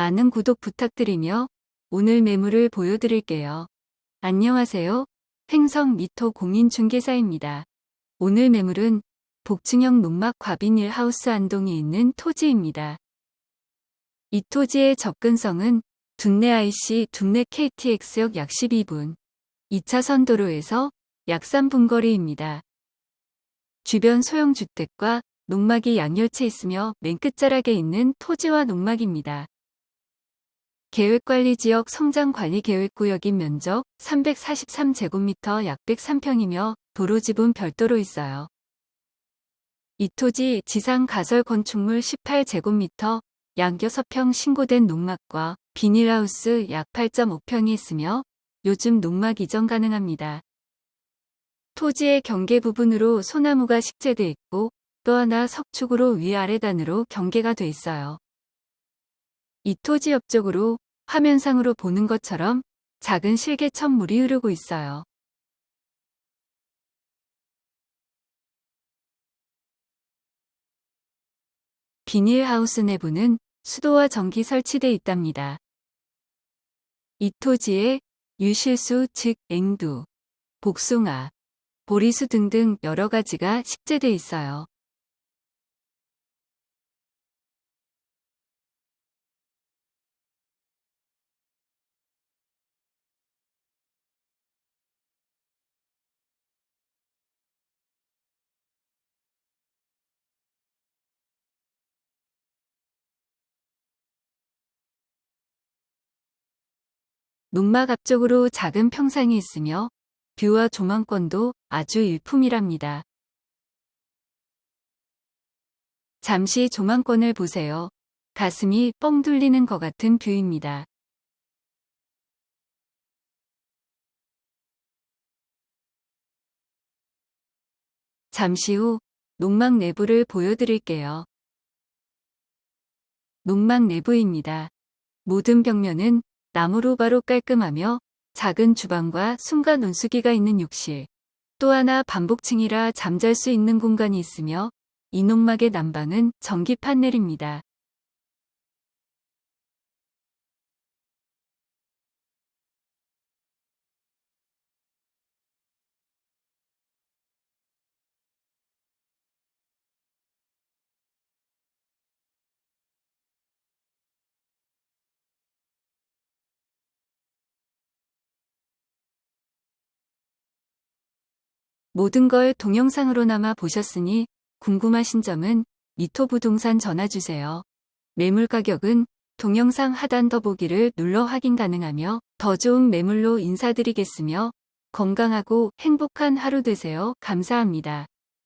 많은 구독 부탁드리며 오늘 매물을 보여드릴게요. 안녕하세요. 횡성 미토 공인중개사입니다. 오늘 매물은 복층형 농막 과비닐 하우스 안동에 있는 토지입니다. 이 토지의 접근성은 둔내 IC 둔내 KTX역 약 12분, 2차선 도로에서 약 3분 거리입니다. 주변 소형 주택과 농막이 양열채 있으며 맨 끝자락에 있는 토지와 농막입니다. 계획관리지역 성장관리계획구역인 면적 343제곱미터 약 103평이며 도로지분 별도로 있어요. 이 토지 지상 가설 건축물 18제곱미터 약 6평 신고된 농막과 비닐하우스 약 8.5평이 있으며 요즘 농막 이전 가능합니다. 토지의 경계 부분으로 소나무가 식재돼 있고 또 하나 석축으로 위아래 단으로 경계가 돼 있어요. 이 토지 옆쪽으로 화면상으로 보는 것처럼 작은 실개천 물이 흐르고 있어요. 비닐하우스 내부는 수도와 전기 설치돼 있답니다. 이 토지에 유실수 즉 앵두, 복숭아, 보리수 등등 여러 가지가 식재돼 있어요. 농막 앞쪽으로 작은 평상이 있으며 뷰와 조망권도 아주 일품이랍니다. 잠시 조망권을 보세요. 가슴이 뻥 뚫리는 것 같은 뷰입니다. 잠시 후 농막 내부를 보여드릴게요. 농막 내부입니다. 모든 벽면은 나무로 바로 깔끔하며 작은 주방과 순간 온수기가 있는 욕실, 또 하나 반복층이라 잠잘 수 있는 공간이 있으며 이 농막의 난방은 전기 판넬입니다. 모든 걸 동영상으로나마 보셨으니 궁금하신 점은 미토 부동산 전화주세요. 매물 가격은 동영상 하단 더보기를 눌러 확인 가능하며 더 좋은 매물로 인사드리겠으며 건강하고 행복한 하루 되세요. 감사합니다.